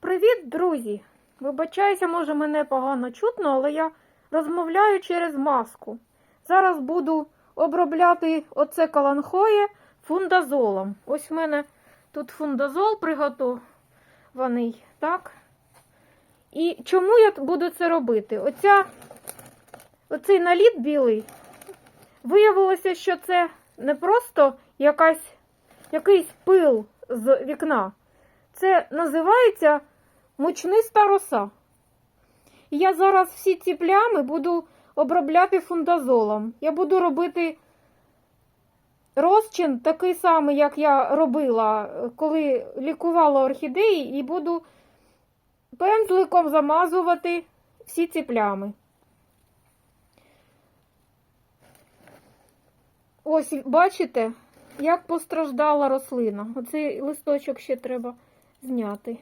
Привіт, друзі! Вибачаюся, може, мене погано чутно, але я розмовляю через маску. Зараз буду обробляти оце каланхоє фундазолом. Ось в мене тут фундазол приготований, так? І чому я буду це робити? Оця, оцей наліт білий, виявилося, що це не просто якась, якийсь пил з вікна. Це називається мучниста роса. Я зараз всі ці плями буду обробляти фундазолом. Я буду робити розчин такий самий, як я робила, коли лікувала орхідеї, і буду пензликом замазувати всі ці плями. Ось, бачите, як постраждала рослина. Оцей листочок ще треба зняти.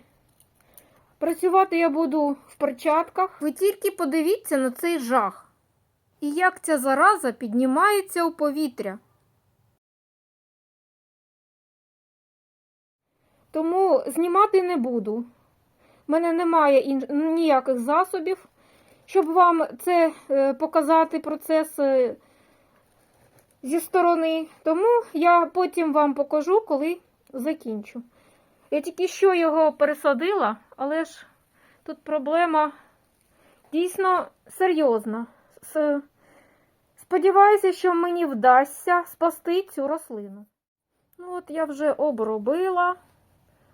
Працювати я буду в перчатках. Ви тільки подивіться на цей жах. І як ця зараза піднімається у повітря. Тому знімати не буду. У мене немає ін- ніяких засобів, щоб вам це е, показати процес е, зі сторони. Тому я потім вам покажу, коли закінчу. Я тільки що його пересадила, але ж тут проблема дійсно серйозна. Сподіваюся, що мені вдасться спасти цю рослину. Ну от я вже обробила,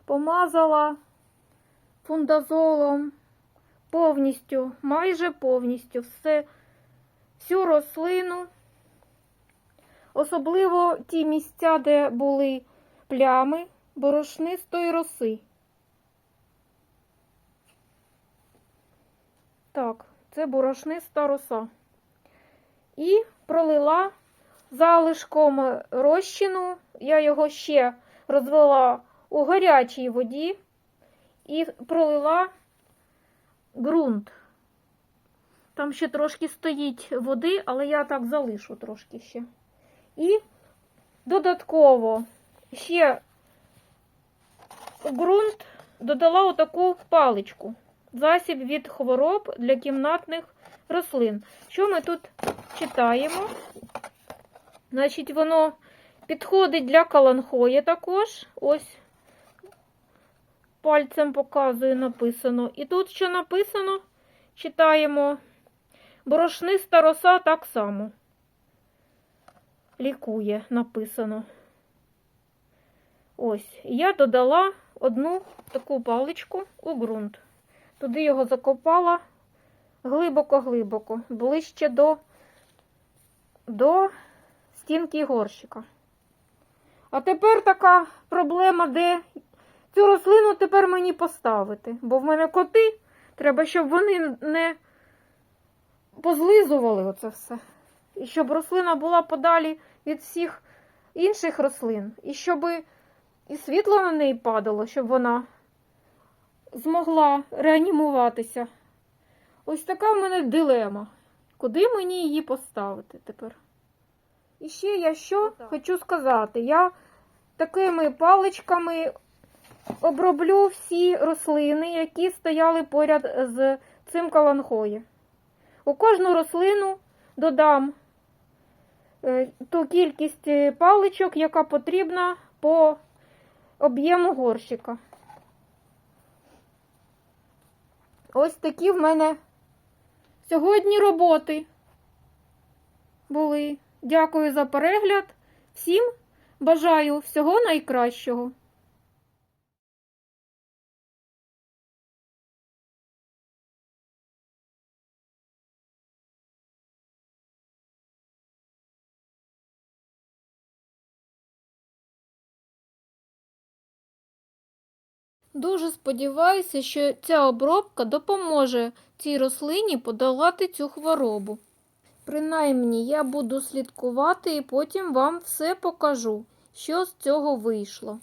помазала фундазолом повністю, майже повністю все, всю рослину, особливо ті місця, де були плями борошнистої роси. Так, це борошниста роса. І пролила залишком розчину. Я його ще розвела у гарячій воді і пролила ґрунт. Там ще трошки стоїть води, але я так залишу трошки ще. І додатково ще у ґрунт додала отаку паличку. Засіб від хвороб для кімнатних рослин. Що ми тут читаємо? Значить, воно підходить для каланхоя також. Ось пальцем показую, написано. І тут, що написано, читаємо. Борошниста роса так само. Лікує, написано. Ось, я додала одну таку паличку у ґрунт. Туди його закопала глибоко-глибоко, ближче до, до стінки горщика. А тепер така проблема, де цю рослину тепер мені поставити. Бо в мене коти, треба, щоб вони не позлизували оце все. І щоб рослина була подалі від всіх інших рослин. І щоб і світло на неї падало, щоб вона змогла реанімуватися. Ось така в мене дилема. Куди мені її поставити тепер? І ще я що хочу сказати. Я такими паличками оброблю всі рослини, які стояли поряд з цим каланхоє. У кожну рослину додам е, ту кількість е, паличок, яка потрібна по об'єму горщика. Ось такі в мене сьогодні роботи були. Дякую за перегляд. Всім бажаю всього найкращого. Дуже сподіваюся, що ця обробка допоможе цій рослині подолати цю хворобу. Принаймні, я буду слідкувати і потім вам все покажу, що з цього вийшло.